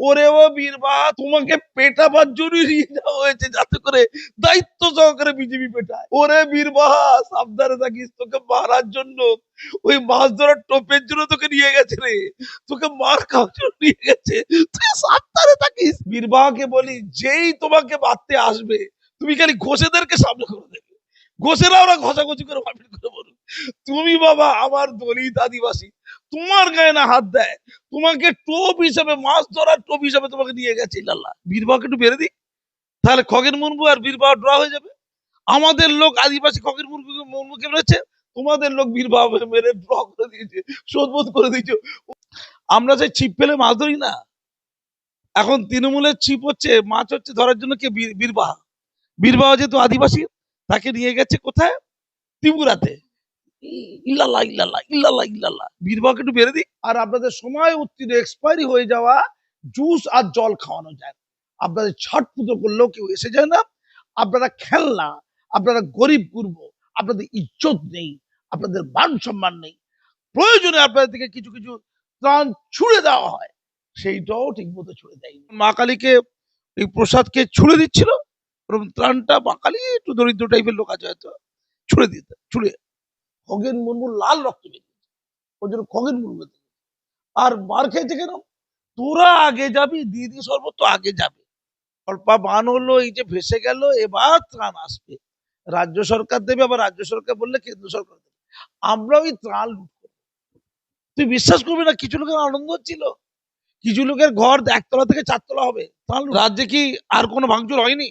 ওরে ও বীরবাহা তোমাকে পেটাবার জন্য হয়েছে, যাতে করে দায়িত্ব সহকারে বিজেপি পেটায়। ওরে বীরবাহা সাবধানে থাকিস, তোকে মারার জন্য, ওই মাছ ধরার টোপের জন্য তোকে নিয়ে গেছে রে। তোকে মার খাওয়ার জন্য নিয়ে গেছে, তুই সাবধানে থাকিস। বীরবাহাকে বলি, যেই তোমাকে মারতে আসবে, তুমি খালি ঘোষেদেরকে সামনে করে দেবে। ঘোষেরা ওরা ঘষাঘষি করে করে তুমি বাবা, আমার দলিত আদিবাসী তোমার গায়ে না হাত দেয়। তোমাকে টোপ হিসাবে, মাছ ধরার টোপ হিসাবে তোমাকে নিয়ে গেছে। লাল্লা বীরবাহকে একটু বেড়ে দিই। তাহলে খগেন মুর্মু আর বীরবাহ ড্র হয়ে যাবে। আমাদের লোক আদিবাসী খগেন মুর্মু মুর্মুকে মেরেছে। তোমাদের লোক বীরবাহ মেরে ড্র করে দিয়েছে, শোধবোধ করে দিয়েছে। আমরা সেই ছিপ ফেলে মাছ ধরি না। এখন তৃণমূলের ছিপ হচ্ছে, মাছ হচ্ছে ধরার জন্য কে? বীর- বীরবাহা। বীরবাহা যেহেতু আদিবাসী, তাকে নিয়ে গেছে কোথায়? ত্রিপুরাতে। ইল্লাল্লাহ ইল্লাল্লাহ ইল্লাল্লাহ ইল্লাল্লাহ। বীরবাহকে একটু বেড়ে দিই, আর আপনাদের সময় উত্তীর্ণ এক্সপায়ারি হয়ে যাওয়া, জুস আর জল খাওয়ানো যায়। আপনাদের ছট পুজো করলেও কেউ এসে যায় না। আপনারা খেলনা, আপনারা গরিব গুরব আপনাদের ইজ্জত নেই, আপনাদের মান সম্মান নেই। প্রয়োজনে আপনাদের থেকে কিছু কিছু ত্রাণ ছুড়ে দেওয়া হয়, সেইটাও ঠিক মতো ছুড়ে দেয়নি। মা কালীকে এই প্রসাদকে ছুড়ে দিচ্ছিল এবং ত্রাণটা মা কালী একটু দরিদ্র টাইপের লোক আছে হয়তো, ছুড়ে দিতে, ছুড়ে খগেন মুর্মু লাল রক্ত বেরিয়েছে। ওই জন্য খগেন মুর্মু আর মার খেয়েছে কেন তোরা আগে যাবি, দিদি সর্বত আগে যাবে। অল্পা বান হলো, এই যে ভেসে গেল, এবার ত্রাণ আসবে। রাজ্য সরকার দেবে, আবার রাজ্য সরকার বললে কেন্দ্র সরকার দেবে। আমরা ওই ত্রাণ লুট তুই বিশ্বাস করবি না, কিছু লোকের আনন্দ হচ্ছিল? কিছু লোকের ঘর একতলা থেকে চারতলা হবে। রাজ্যে কি আর কোনো ভাঙচুর হয়নি?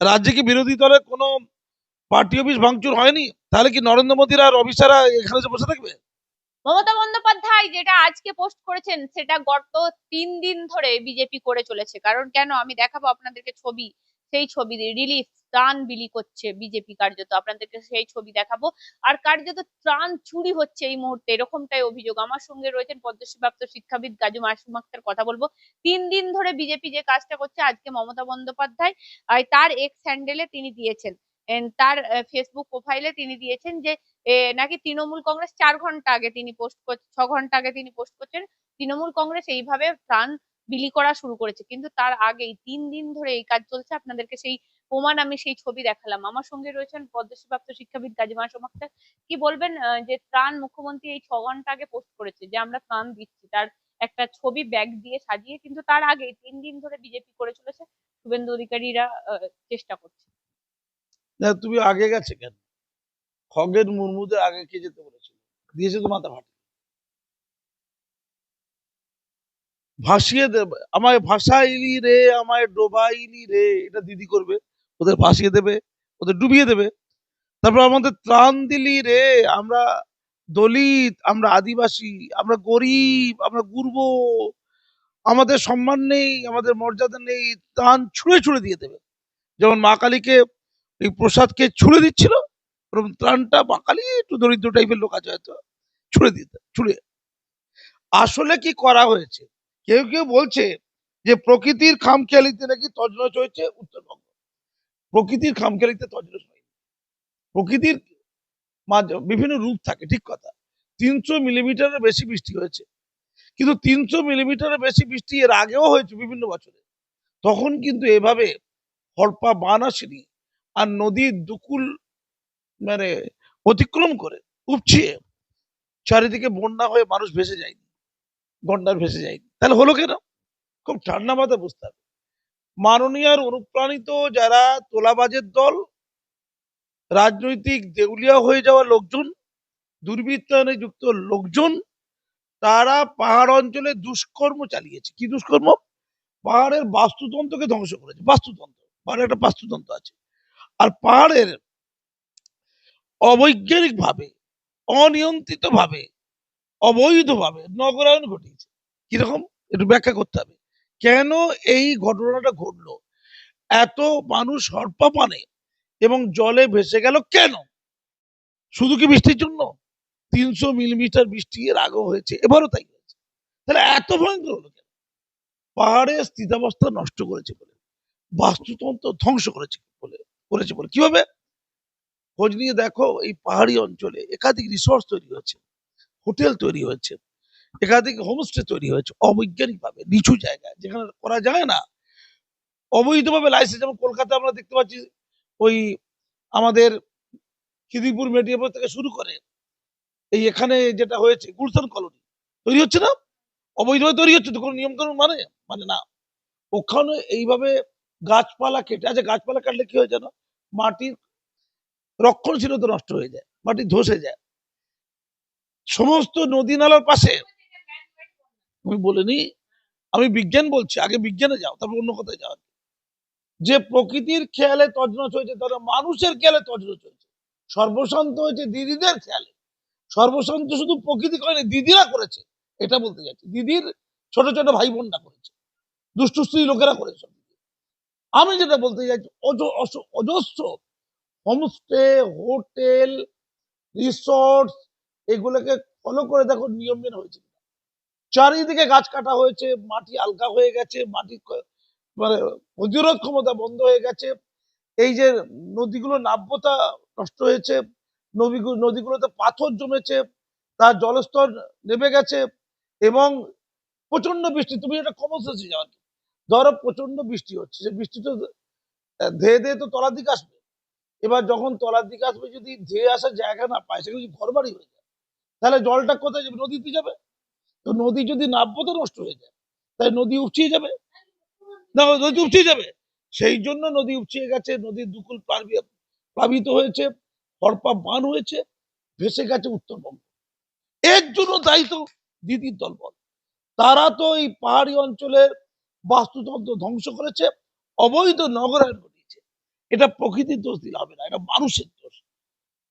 রাজ্যে কি বিরোধী দলের কোনো পার্টি অফিস ভাঙচুর হয়নি? তাহলে কি নরেন্দ্র মোদীর আর অফিসাররা এখানে বসে থাকবে? মমতা বন্দ্যোপাধ্যায় যেটা আজকে পোস্ট করেছেন, সেটা গত তিন দিন ধরে বিজেপি করে চলেছে। কারণ কেন? আমি দেখাবো আপনাদেরকে ছবি। সেই ছবি রিলিফ, ত্রাণ বিলি করছে বিজেপি কার্যত। আপনাদেরকে সেই ছবি দেখাবো। আর কার্যত ত্রাণ চুরি হচ্ছে এই মুহূর্তে। এরকমটাই অভিযোগ। আমার সঙ্গে রয়েছেন পদ্মশ্রী প্রাপ্ত শিক্ষাবিদ গাজী মাসুম আক্তার। কথা বলব। তিন দিন ধরে বিজেপি যে কাজটা করছে, আজকে মমতা বন্দ্যোপাধ্যায় তার এক্স হ্যান্ডেলে তিনি দিয়েছেন। তার ফেসবুক প্রোফাইলে তিনি দিয়েছেন যে নাকি তৃণমূল কংগ্রেস চার ঘণ্টা আগে তিনি পোস্ট ছ ঘণ্টা আগে তিনি পোস্ট করছেন, তৃণমূল কংগ্রেস এইভাবে ত্রাণ বিলি করা শুরু করেছে। কিন্তু তার আগেই তিন দিন ধরে এই কাজ চলছে, আপনাদেরকে সেই প্রমাণ আমি সেই ছবি দেখালাম। আমার সঙ্গে রয়েছেন পদ্মশ্রীপ্রাপ্ত শিক্ষাবিদ গাজী মাসুম আক্তার কি বলবেন যে ত্রাণ মুখ্যমন্ত্রী এই ছ ঘণ্টা আগে পোস্ট করেছে, যে আমরা ত্রাণ দিচ্ছি, তার একটা ছবি ব্যাগ দিয়ে সাজিয়ে, কিন্তু তার আগে তিন দিন ধরে বিজেপি করে চলেছে। শুভেন্দু অধিকারীরা চেষ্টা করছে। না, তুমি আগে গেছে কেন? খগেন মুর্মুদের আগে কে যেতে বলেছিল? দিয়েছে তো মাথা ফাটি। ভাসিয়ে দেবে আমায় ভাসাইলি রে, আমায় ডোবাইলি রে, এটা দিদি করবে। ওদের ভাসিয়ে দেবে, ওদের ডুবিয়ে দেবে। তারপর আমাদের ত্রাণ দিলি রে, আমরা দলিত, আমরা আদিবাসী, আমরা গরিব, আমরা গুরব। আমাদের সম্মান নেই, আমাদের মর্যাদা নেই, ত্রাণ ছুঁড়ে ছুঁড়ে দিয়ে দেবে। যেমন মা কালীকে এই প্রসাদকে ছুঁড়ে দিচ্ছিল। এবং ত্রাণটা কালী একটু দরিদ্র টাইপের লোক আছে হয়তো, ছুঁড়ে দিতে, ছুঁড়ে। আসলে কি করা হয়েছে? কেউ কেউ বলছে যে, প্রকৃতির খামখেয়ালিতে নাকি তজনজ হয়েছে উত্তরবঙ্গ। প্রকৃতির খামখেয়ালিতে তজনজ হয়নি। প্রকৃতির বিভিন্ন রূপ থাকে, ঠিক কথা। তিনশো মিলিমিটারের বেশি বৃষ্টি হয়েছে। কিন্তু তিনশো মিলিমিটারের বেশি বৃষ্টি এর আগেও হয়েছে বিভিন্ন বছরে। তখন কিন্তু এভাবে হরপা বান আসেনি। আর নদীর দুকুল মানে অতিক্রম করে উপছিয়ে চারিদিকে বন্যা হয়ে মানুষ ভেসে যায়নি, গন্ডার ভেসে যায়নি। তাহলে হলো কেন? খুব ঠান্ডা মাথায় বুঝতে হবে। মাননীয় আর অনুপ্রাণিত যারা তোলাবাজের দল, রাজনৈতিক দেউলিয়া হয়ে যাওয়া লোকজন, দুর্বৃত্তায়নে যুক্ত লোকজন, তারা পাহাড় অঞ্চলে দুষ্কর্ম চালিয়েছে। কি দুষ্কর্ম? পাহাড়ের বাস্তুতন্ত্রকে ধ্বংস করেছে। বাস্তুতন্ত্র। পাহাড়ের একটা বাস্তুতন্ত্র আছে। আর পাহাড়ের অবৈজ্ঞানিক ভাবে অনিয়ন্ত্রিত ভাবে অবৈধভাবে নগরায়ন ঘটিয়েছে। কীরকম? একটু ব্যাখ্যা করতে হবে। কেন এই ঘটনাটা ঘটলো? এত মানুষ হরপা পানে এবং জলে ভেসে গেল কেন? শুধু কি বৃষ্টির জন্য? তিনশো মিলিমিটার বৃষ্টি এর আগেও হয়েছে, এবারও তাই হয়েছে। তাহলে এত ভয়ঙ্কর হলো কেন? পাহাড়ের স্থিতাবস্থা নষ্ট করেছে বলে, বাস্তুতন্ত্র ধ্বংস করেছে। করেছে বলে। কীভাবে? খোঁজ নিয়ে দেখো এই পাহাড়ি অঞ্চলে একাধিক রিসোর্স তৈরি হয়েছে হোটেল তৈরি হয়েছে, একাধিক হোমস্টে তৈরি হয়েছে অবৈজ্ঞানিক ভাবে নিচু জায়গায়, যেখানে করা যায় না। অবৈধভাবে লাইসেন্স যেমন কলকাতা আমরা দেখতে পাচ্ছি, ওই আমাদের খিদিপুর মেডিয়াপুর থেকে শুরু করে, এই এখানে যেটা হয়েছে, গুলশান কলোনি, তৈরি হচ্ছে না? অবৈধভাবে তৈরি হচ্ছে তো কোনো নিয়ম কানুন মানে মানে না। ওখানে এইভাবে গাছপালা কেটে আছে গাছপালা কাটলে কি হয় জানো? মাটির রক্ষণশীলতা নষ্ট হয়ে যায়, মাটি ধসে যায়। সমস্ত নদী নালার পাশে, আমি বলিনি আমি বিজ্ঞান বলছি, আগে বিজ্ঞানে যাও, তারপর অন্য কথায় যাও। যে প্রকৃতির খেয়ালে তজনস হয়েছে, তারা মানুষের খেয়ালে তজনস হয়েছে। সর্বশান্ত হয়েছে দিদিদের খেয়ালে। সর্বশান্ত শুধু প্রকৃতি করেনি দিদিরা করেছে। এটা বলতে যাচ্ছি দিদির ছোট ছোট ভাই বোনরা করেছে। দুষ্টু স্ত্রী লোকেরা করেছে। আমি যেটা বলতে চাইছি অজস্র হোমস্টে হোটেল রিসর্ট এগুলোকে ফলো করে দেখো নিয়ম মেনে হয়েছে চারিদিকে গাছ কাটা হয়েছে, মাটি আলগা হয়ে গেছে, মাটি মানে প্রতিরোধ ক্ষমতা বন্ধ হয়ে গেছে। এই যে নদীগুলো নাব্যতা নষ্ট হয়েছে নদীগুলো নদীগুলোতে পাথর জমেছে, তার জলস্তর নেমে গেছে এবং প্রচণ্ড বৃষ্টি। তুমি এটা কমন সেন্সে যাও ধরো প্রচণ্ড বৃষ্টি হচ্ছে সে বৃষ্টি তো ধেয়ে ধেয়ে তো তলার দিকে আসবে। এবার যখন তলার দিকে আসবে, যদি ধেয়ে আসার জায়গা না পায়, সেখানে ঘর বাড়ি হয়ে যায়, তাহলে জলটা কোথায় যাবে? নদীতে যাবে। তো নদী যদি নাব্যতা নষ্ট হয়ে যায়। তাই নদী উপচিয়ে যাবে। না, নদী উপচিয়ে যাবে। সেই জন্য নদী উপচিয়ে গেছে, নদীর দুকুল প্লাবি- প্লাবিত হয়েছে, হরপা বান হয়েছে, ভেসে গেছে উত্তরবঙ্গ। এর জন্য দায়িত্ব দিদির দলবল তারা তো এই পাহাড়ি অঞ্চলের বাস্তুতন্ত্র ধ্বংস করেছে, অবৈধ নগরায়ণ ঘটিয়েছে। এটা প্রকৃতির দোষ দিলে হবে না, এটা মানুষের দোষ।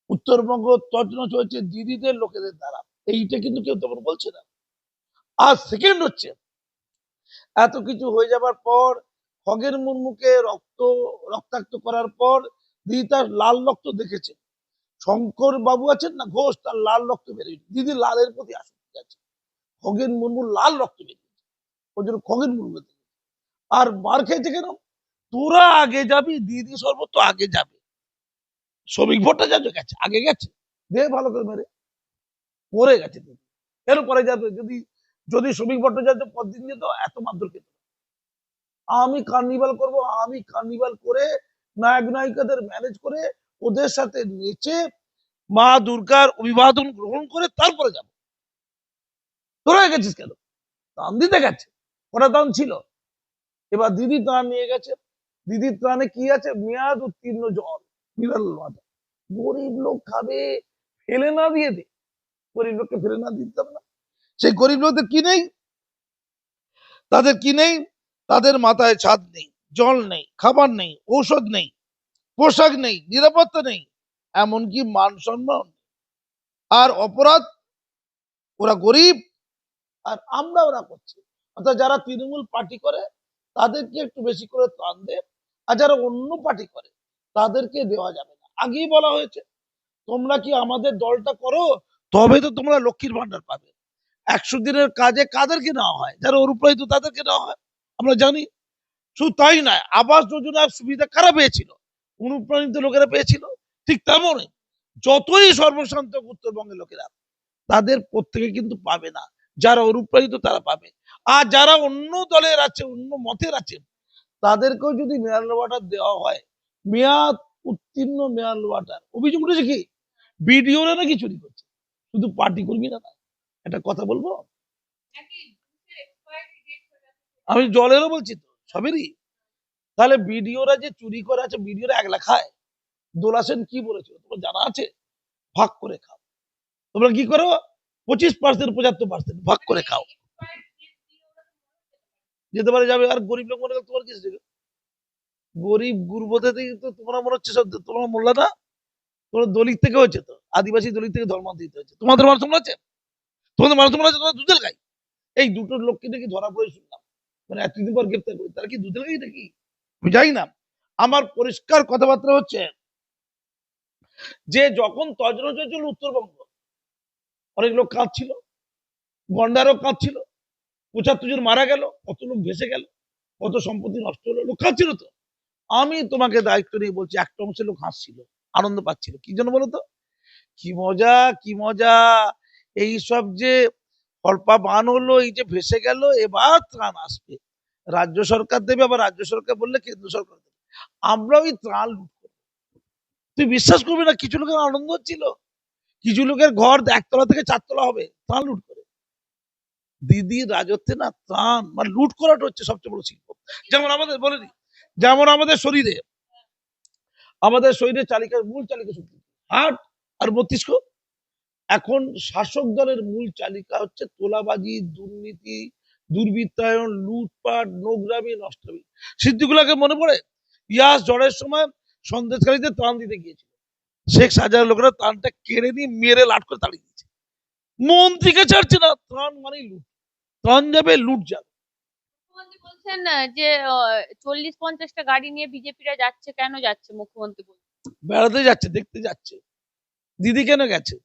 উত্তরবঙ্গ তজনস হয়েছে দিদিদের লোকেদের দ্বারা, এইটা কিন্তু কেউ তেমন বলছে না। আর সেকেন্ড হচ্ছে, এত কিছু হয়ে যাবার পর, খগের মুর্মুকে রক্ত, রক্তাক্ত করার পর, দিদি তার লাল রক্ত দেখেছে। শঙ্কর বাবু আছেন না, ঘোষ তার লাল রক্ত বেরিয়ে দিদি লালের প্রতি আসক্তি আছে। খগেন মুর্মুর লাল রক্ত বেরিয়েছে ওই জন্য খগেন মুর্মু। আর মার খেয়েছে কেন? তোরা আগে যাবি, দিদি সর্বত্র আগে যাবে। শ্রমিক ভট্টাচার্য গেছে, আগে গেছে। দে ভালো করে মেরে। পরে গেছে কেন পরে যাবে? যদি যদি শ্রমিক ভট্টাচার্য পর দিন যেত? এত মারধর খেত। আমি কার্নিভাল করব, আমি কার্নিভাল করে নায়ক নায়িকাদের ম্যানেজ করে ওদের সাথে নেচে মা দুর্গার অভিবাদন গ্রহণ করে তারপরে যাব। তোরা গেছিস কেন? দান দিতে গেছে। ওরা দান ছিল? এবার দিদি ত্রাণ নিয়ে গেছে। দিদির ত্রাণে কি আছে? মেয়াদ উত্তীর্ণ জল। মিনারেল ওয়াটার গরিব লোক খাবে, ফেলে না দিয়ে দে। গরিব লোককে ফেলে না দিতে হবে না। সেই গরিব লোকদের কি নেই? তাদের কি নেই? তাদের মাথায় ছাদ নেই, জল নেই, খাবার নেই, ঔষধ নেই, পোশাক নেই, নিরাপত্তা নেই, এমনকি মান সম্মান। আর অপরাধ? ওরা গরিব। আর আমরা ওরা করছি। অর্থাৎ যারা তৃণমূল পার্টি করে তাদেরকে একটু বেশি করে ত্রাণ দেয় আর যারা অন্য পার্টি করে, তাদেরকে দেওয়া যাবে না। আগেই বলা হয়েছে, তোমরা কি আমাদের দলটা করো? তবে তো তোমরা লক্ষ্মীর ভান্ডার পাবে। একশো দিনের কাজে কাদেরকে নেওয়া হয়? যারা অনুপ্রাণিত তাদেরকে নেওয়া হয়? আমরা জানি। শুধু তাই নয়, আবাস যোজনার সুবিধা কারা পেয়েছিল? অনুপ্রাণিত লোকেরা পেয়েছিল? ঠিক তেমনই যতই সর্বশান্ত উত্তরবঙ্গের লোকেরা, তাদের প্রত্যেকে কিন্তু পাবে না। যারা অনুপ্রাণিত তারা পাবে। আর যারা অন্য দলের আছে, অন্য মতের আছে, তাদেরকেও যদি মিনারেল ওয়াটার দেওয়া হয়, মেয়াদ উত্তীর্ণ মিনারেল ওয়াটার। অভিযোগ উঠেছে কি? বিডিওরা নাকি চুরি করছে। শুধু পার্টি কর্মীরা না একটা কথা বলব? আমি জলেরও বলছি তো, সবেরই। তাহলে বিডিওরা যে চুরি করে আছে বিডিওরা একলা খায়। দোলা সেন কি বলেছিল তোমার জানা আছে? ভাগ করে খাও। তোমরা কি করো? পঁচিশ পার্সেন্ট পঁচাত্তর পার্সেন্ট ভাগ করে খাও। যেতে পারে, যাবে। আর গরিব লোক মনে করো তোমার কিছু গরিব গুরবতে থেকে তো তোমরা মনে হচ্ছে সব তোমরা মোল্লা না তোমরা দলিত থেকে হচ্ছে তো, আদিবাসী দলিত থেকে ধর্মান্তরিত হয়েছে তোমাদের মানুষ তোমরা আছে তোমাদের মানুষ তোমরা আছে তোমরা দুধের গাই? এই দুটো লোককে নাকি ধরা পড়ে শুনলাম। মানে এতদিন পর গ্রেপ্তার করি, তারা কি দুধের গাই নাকি? আমি না। আমার পরিষ্কার কথাবার্তা হচ্ছে যে যখন তজনজ হয়েছিল উত্তরবঙ্গ, অনেক লোক কাঁদছিল, গন্ডারও কাঁদছিল পঁচাত্তর জন মারা গেল, কত লোক ভেসে গেল, কত সম্পত্তি নষ্ট হলো, লোক কাঁদছিল তো। আমি তোমাকে দায়িত্ব নিয়ে বলছি, একটা অংশের লোক হাসছিল, আনন্দ পাচ্ছিল। কি জন্য বলো তো? কি মজা কি মজা। এই সব যে কল্পা বান হলো, এই যে ভেসে গেল, এবার ত্রাণ আসবে। রাজ্য সরকার দেবে, আবার রাজ্য সরকার বললে কেন্দ্র সরকার দেবে। আমরা ওই ত্রাণ লুট করব। তুই বিশ্বাস করবি না, কিছু লোকের আনন্দ হচ্ছিল? কিছু লোকের ঘর একতলা থেকে চারতলা হবে, ত্রাণ লুট দিদির রাজত্বে না ত্রাণ মানে লুট করাটা হচ্ছে সবচেয়ে বড় শিল্প। যেমন আমাদের, বলে দিই, যেমন আমাদের শরীরে আমাদের শরীরে চালিকা, মূল চালিকা শক্তি হার্ট আর মস্তিষ্ক। এখন শাসক দলের মূল চালিকা হচ্ছে তোলাবাজি, দুর্নীতি, দুর্বৃত্তায়ন, লুটপাট, নোংরামি, নষ্টামি। সিদ্ধিগুলাকে মনে পড়ে? ইয়াস ঝড়ের সময় সন্দেশকারীদের ত্রাণ দিতে গিয়েছিল। শেখ শাহজাহান লোকেরা ত্রাণটা কেড়ে নিয়ে মেরে লাট করে তাড়িয়ে দিয়েছে। মন্ত্রীকে ছাড়ছে না। ত্রাণ মানেই লুট। যাবে লুট যাবে। মুখ্যমন্ত্রী বলছেন যে চল্লিশ পঞ্চাশটা গাড়ি নিয়ে বিজেপিরা যাচ্ছে কেন যাচ্ছে মুখ্যমন্ত্রী বলছেন? বেড়াতে যাচ্ছে দেখতে যাচ্ছে। দিদি কেন গেছে।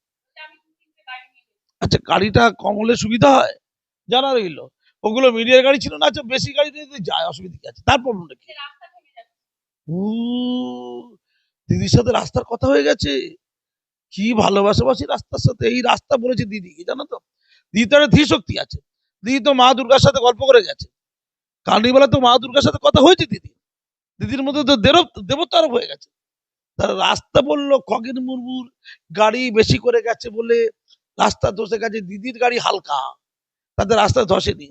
আচ্ছা গাড়িটা কম হলে সুবিধা হয়? জানা রইল। ওগুলো মিডিয়ার গাড়ি ছিল না আচ্ছা বেশি গাড়ি যদি যায় অসুবিধা কি আছে? তার প্রবলেমটা কি? দিদির সাথে রাস্তার কথা হয়ে গেছে? কি ভালোবাসাবাসি রাস্তার সাথে? এই রাস্তা বলেছে দিদি কি জানো তো? দিদি তো একটা ধী শক্তি আছে। দিদি তো মা দুর্গার সাথে গল্প করে গেছে। কার্নিভালে তো মা দুর্গার সাথে কথা হয়েছে দিদি দিদির মধ্যে তো দেব দেবত্ব আরোপ হয়ে গেছে। তারা রাস্তা বলল, খগেন মুর্মুর গাড়ি বেশি করে গেছে বলে রাস্তা ধসে গেছে, দিদির গাড়ি হালকা। তাদের রাস্তা ধসেনি।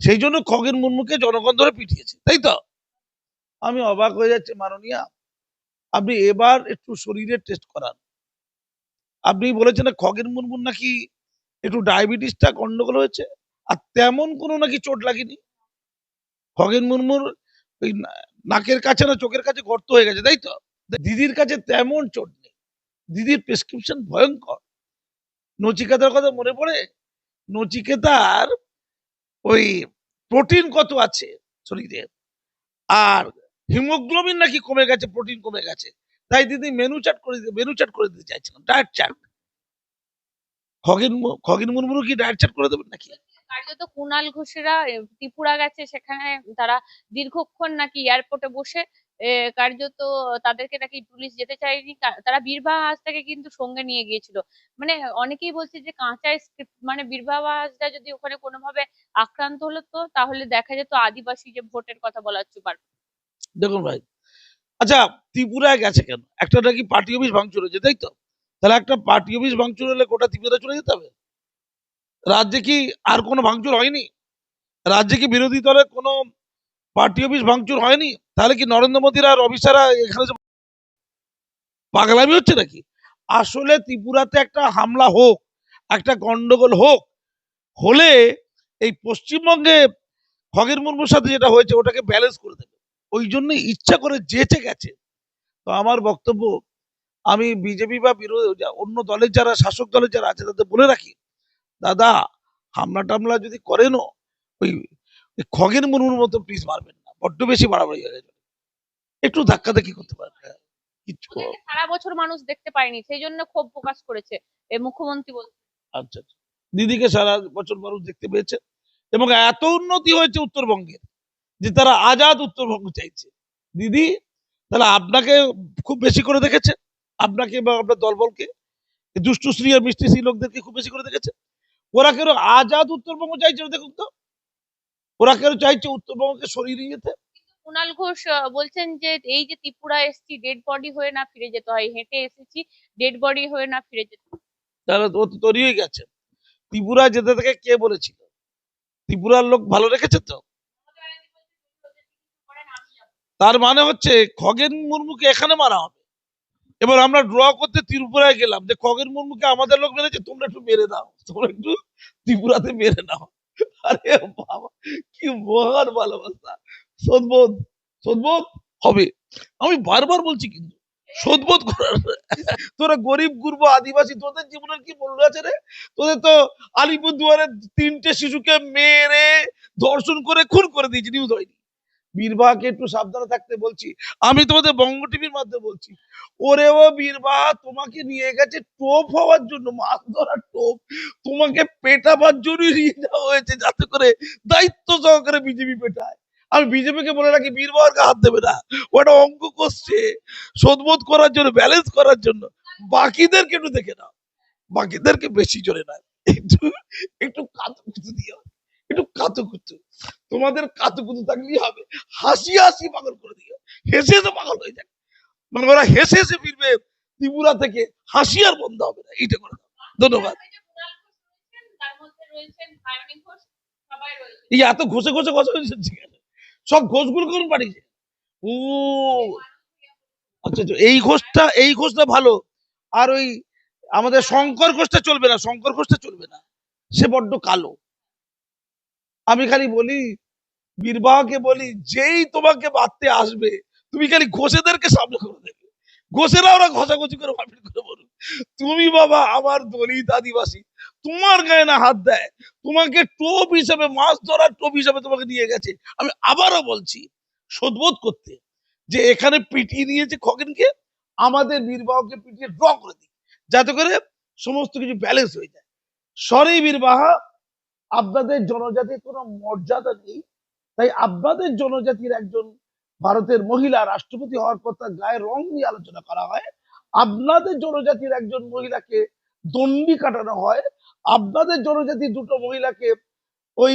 সেই জন্য খগেন মুর্মুকে জনগণ ধরে পিটিয়েছে, তাই তো? আমি অবাক হয়ে যাচ্ছি, মাননীয়া। আপনি এবার একটু শরীরের টেস্ট করান। আপনি বলেছেন খগেন মুর্মুর নাকি একটু ডায়াবেটিসটা গন্ডগোল হয়েছে? আর তেমন কোনো নাকি চোট লাগেনি। খগেন মুর্মুর ওই নাকের কাছে না চোখের কাছে গর্ত হয়ে গেছে, তাই তো? দিদির কাছে তেমন চোট নেই। দিদির প্রেসক্রিপশন ভয়ঙ্কর। নচিকেতার কথা মনে পড়ে? নচিকেতার ওই প্রোটিন কত আছে শরীরে আর হিমোগ্লোবিন নাকি কমে গেছে প্রোটিন কমে গেছে। তাই দিদি মেনু চার্ট করে দিতে মেনু চার্ট করে দিতে চাইছিলাম ডায়েট চার্ট খগেন খগেন মুর্মুরু কি ডায়েট চার্ট করে দেবেন নাকি? কার্যত কুণাল ঘোষেরা ত্রিপুরা গেছে সেখানে তারা দীর্ঘক্ষণ নাকি এয়ারপোর্টে বসে কার্যত তাদেরকে নাকি পুলিশ যেতে চায়নি। তারা বীরবাহা হাসদাকে কিন্তু সঙ্গে নিয়ে গিয়েছিল। মানে অনেকেই বলছে যে কাঁচা script, মানে বীরবাহা হাসদা যদি ওখানে কোনোভাবে আক্রান্ত হলো তো তাহলে দেখা যেত আদিবাসী যে ভোটের কথা বলা হচ্ছে দেখুন ভাই আচ্ছা ত্রিপুরায় গেছে কেন? একটা নাকি পার্টি অফিস ভাঙচুর হয়েছে তাই তো? তাহলে একটা পার্টি অফিস ভাঙচুর হলে গোটা ত্রিপুরা চলে যেতে হবে? রাজ্যে কি আর কোনো ভাঙচুর হয়নি? রাজ্যে কি বিরোধী দলের কোনো পার্টি অফিস ভাঙচুর হয়নি? তাহলে কি নরেন্দ্র মোদীর আর অফিসাররা এখানে পাগলামি হচ্ছে নাকি? আসলে ত্রিপুরাতে একটা হামলা হোক, একটা গন্ডগোল হোক, হলে এই পশ্চিমবঙ্গে খগের মুর্মুর সাথে যেটা হয়েছে ওটাকে ব্যালেন্স করে দেবে। ওই জন্য ইচ্ছা করে যেচে গেছে। তো আমার বক্তব্য, আমি বিজেপি বা বিরোধী, অন্য দলের যারা, শাসক দলের যারা আছে, তাদের বলে রাখি দাদা হামলা টামলা যদি করেনও ওই খগেন মুর্মুর মতো প্লিজ মারবেন না বড্ড বেশি বাড়াবাড়ি হয়ে গেছে একটু ধাক্কা দেখি করতে পারেন। হ্যাঁ, কিচ্ছু সারা বছর মানুষ দেখতে পায়নি সেই জন্য ক্ষোভ প্রকাশ করেছে মুখ্যমন্ত্রী বলছে আচ্ছা আচ্ছা। দিদিকে সারা বছর মানুষ দেখতে পেয়েছে এবং এত উন্নতি হয়েছে উত্তরবঙ্গের যে তারা আজাদ উত্তরবঙ্গ চাইছে। দিদি তাহলে আপনাকে খুব বেশি করে দেখেছে? আপনাকে বা আপনার দলবলকে? দুষ্টু শ্রী আর মিষ্টি শ্রী লোকদেরকে খুব বেশি করে দেখেছে? ওরা কেন আজাদ উত্তরবঙ্গ চাইছে দেখুন তো? ওরা কেন চাইছে উত্তরবঙ্গকে সরিয়ে নিয়ে যেতে? কুণাল ঘোষ বলছেন যে এই যে ত্রিপুরা এসেছি ডেড বডি হয়ে না ফিরে যেতে হয়। হেঁটে এসেছি ডেড বডি হয়ে না ফিরে যেতে। তাহলে ও তো তৈরি হয়ে গেছে। ত্রিপুরা যেতে থেকে কে বলেছিল? ত্রিপুরার লোক ভালো রেখেছে তো? তার মানে হচ্ছে খগেন মুর্মুকে এখানে মারা হবে। এবার আমরা ড্র করতে ত্রিপুরায় গেলাম, যে খগেন মুর্মুকে আমাদের লোক মেরেছে, তোমরা একটু মেরে দাও, তোমরা একটু ত্রিপুরাতে মেরে নাও। আরে বাবা, কি মহান ভালোবাসা। সদবোধ সদবোধ হবে। আমি বারবার বলছি কিন্তু, সদবোধ করার তোরা গরিব, গুরব, আদিবাসী, তোদের জীবনের কি মূল্য আছে রে? তোদের তো আলিপুরদুয়ারে তিনটে শিশুকে মেরে, ধর্ষণ করে, খুন করে দিয়েছি, নিউজ হয়নি। বীরবাহাকে একটু সাবধানে থাকতে বলছি। আমি তোমাদের বঙ্গ টিভির মাধ্যমে বলছি। ওরে ও বীরবাহা তোমাকে নিয়ে গেছে টোপ হওয়ার জন্য, মাছ ধরার টোপ। তোমাকে পেটাবার জন্য নিয়ে যাওয়া হয়েছে, যাতে করে দায়িত্ব সহকারে বিজেপি পেটায়। আমি বিজেপিকে বলে রাখি বীরবাহারকে হাত দেবে না। ওটা অঙ্ক করছে শোধবোধ করার জন্য ব্যালেন্স করার জন্য। বাকিদেরকে একটু দেখে নাও। বাকিদেরকে বেশি জোরে না। একটু একটু কাতুকুতু দিও। একটু কাতুকুতু তোমাদের কাতুকুতু থাকলেই হবে। হাসি হাসি পাগল করে দিও। হেসে হেসে পাগল হয়ে যাবে মানে ওরা হেসে হেসে ফিরবে ত্রিপুরা থেকে। হাসি আর বন্ধ হবে না। এইটা করে ধন্যবাদ। এই এত ঘষে ঘষে ঘষে কেন? সব ঘোষগুলো কোন পাঠিয়েছে ও। আচ্ছা আচ্ছা এই ঘোষটা এই ঘোষটা ভালো। আর ওই আমাদের শঙ্কর ঘোষটা চলবে না। শঙ্কর ঘোষটা চলবে না। সে বড্ড কালো। আমি খালি বলি বীরবাহকে বলি, যেই তোমাকে বাঁধতে আসবে, তুমি খালি ঘোষেদেরকে সামনে করে দেবে। ঘোষেরা ওরা ঘষাঘষি করে মারপিট করে বলুক। তুমি বাবা আমার দলিত আদিবাসী, তোমার গায়ে না হাত দেয়, তোমাকে টোপ হিসেবে, মাছ ধরার টোপ হিসেবে তোমাকে নিয়ে গেছে। আমি আবারও বলছি, শোধবোধ করতে, যে এখানে পিটিয়ে নিয়েছে খগেনকে, আমাদের বীরবাহকে পিটিয়ে ড্র করে দিই যাতে করে সমস্ত কিছু ব্যালেন্স হয়ে যায়। সরি বীরবাহা আপনাদের জনজাতির কোনো মর্যাদা নেই। তাই আপনাদের জনজাতির একজন ভারতের মহিলা রাষ্ট্রপতি হওয়ার পর তার গায়ের রং নিয়ে আলোচনা করা হয়। আপনাদের জনজাতির একজন মহিলাকে দণ্ডি কাটানো হয়। আপনাদের জনজাতির দুটো মহিলাকে ওই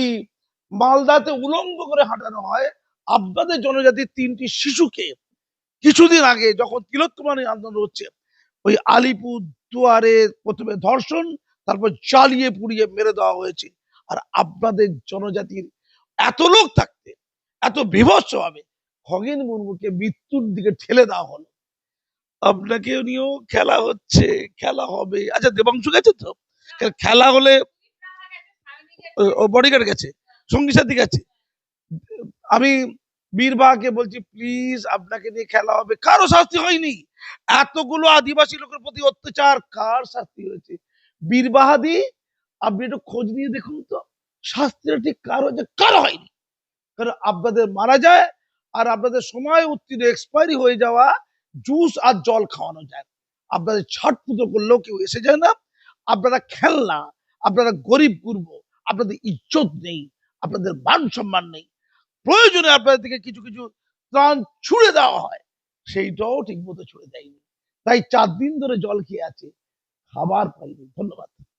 মালদাতে উলঙ্গ করে হাঁটানো হয়। আপনাদের জনজাতির তিনটি শিশুকে কিছুদিন আগে যখন তিলোত্তমানী আন্দোলন হচ্ছে, ওই আলিপুর দুয়ারে প্রথমে ধর্ষণ, তারপর জ্বালিয়ে পুড়িয়ে মেরে দেওয়া হয়েছে। আর আপনাদের জনজাতির এত লোক থাকতে, এত বিভৎস হবে খগেন মুর্মুকে মৃত্যুর দিকে ঠেলে দেওয়া হলো। আপনাকে নিয়েও খেলা হচ্ছে, খেলা হবে। আচ্ছা দেবাংশু গেছে তো? খেলা হলে ও- বডিগার্ড গেছে? সঙ্গী সাথী গেছে? আমি বীরবাহকে বলছি প্লিজ আপনাকে নিয়ে খেলা হবে। কারও শাস্তি হয়নি। এতগুলো আদিবাসী লোকের প্রতি অত্যাচার, কার শাস্তি হয়েছে? বীরবাহাদি আপনি একটু খোঁজ নিয়ে দেখুন তো শাস্তিটা ঠিক কার হয়েছে, কারও হয়নি। কারণ আপনাদের মারা যায় আর আপনাদের সময় উত্তীর্ণ এক্সপায়ারি হয়ে যাওয়া জুস আর জল খাওয়ানো যায়। আপনাদের ছাট পুজো করলেও কেউ এসে যায় না। আপনারা খেলনা, আপনারা গরিব গুরব আপনাদের ইজ্জত নেই, আপনাদের মান সম্মান নেই। প্রয়োজনে আপনাদের থেকে কিছু কিছু ত্রাণ ছুড়ে দেওয়া হয়, সেইটাও ঠিক মতো ছুড়ে দেয়নি। তাই চার দিন ধরে জল খেয়ে আছে, খাবার পাইনি। ধন্যবাদ।